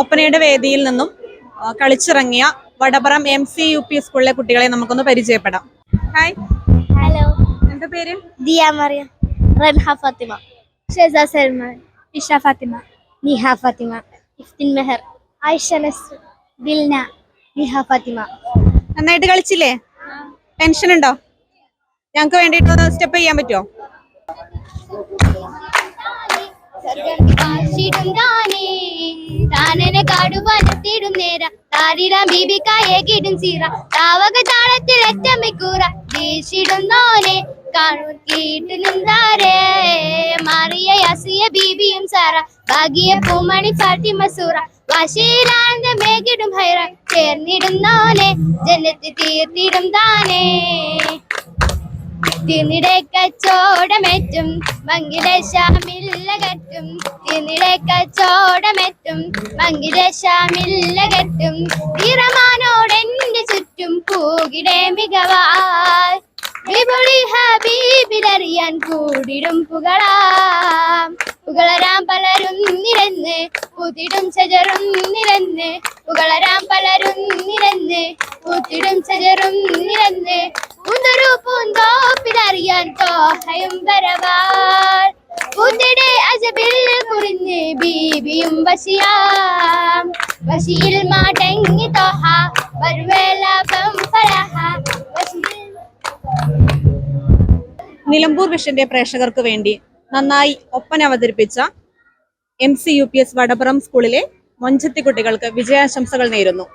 ഒപ്പനയുടെ വേദിയിൽ നിന്നും കളിച്ചിറങ്ങിയ Vadaparam M C U P സ്കൂളിലെ കുട്ടികളെ നമുക്കൊന്ന് പരിചയപ്പെടാം. ഹായ് ഹലോ എന്താ പേര്? ദിയ മറിയ. റൻഹ ഫാത്തിമ. ഷെസ സൽമാൻ. ഇഷ ഫാത്തിമ. നിഹ ഫാത്തിമ. ഇഫ്തിൻ മെഹർ. ആയിഷ നസ്ർ ദിൽന. ഫാത്തിമ. നന്നായിട്ട് കളിച്ചില്ലേ? ടെൻഷൻ ഉണ്ടോ? ഞങ്ങൾക്ക് വേണ്ടിട്ട് സ്റ്റെപ്പ് ചെയ്യാൻ പറ്റുമോ താനനെ താവക താളത്തിൽ പൂമണി ഫാത്തിമ സൂറ. ചേർന്നിടുന്നോനെ ജനത്ത് തീർത്തിടും താനേ. തിന്നിടെ കച്ചോടമേറ്റും മങ്കിദേശാമില്ലകറ്റും തിന്നിടെ കച്ചോടമേറ്റും മങ്കിദേശാമില്ലകറ്റും നിറമാനോടെന്റെ ചുറ്റും പൂകിടെ മികവാ വിപുളി ഹബീബിലറിയാൻ കൂടിടും പുകളാം. പുകളരാം പലരും നിരന്ന് പുതിടും ചജറും നിരന്ന് പൂത്തിടും ചജറും നിരന്ന് പൂന്തൊരു പൂന്തോപ്പിലറിയാൻ തോഹയും വരവാൻ. പൂന്തിടെ അജബിൽ കുറിഞ്ഞ് ബീബിയും വശിയാം വശിയിൽ മാടങ്ങി തോഹ വരുവേലാഭം വശിയിൽ നിലമ്പൂർ വിഷന്റെ പ്രേക്ഷകർക്ക് വേണ്ടി നന്നായി ഒപ്പന അവതരിപ്പിച്ച M C U P S Vadapuram സ്കൂളിലെ മൊഞ്ചത്തി കുട്ടികൾക്ക് വിജയാശംസകൾ നേരുന്നു.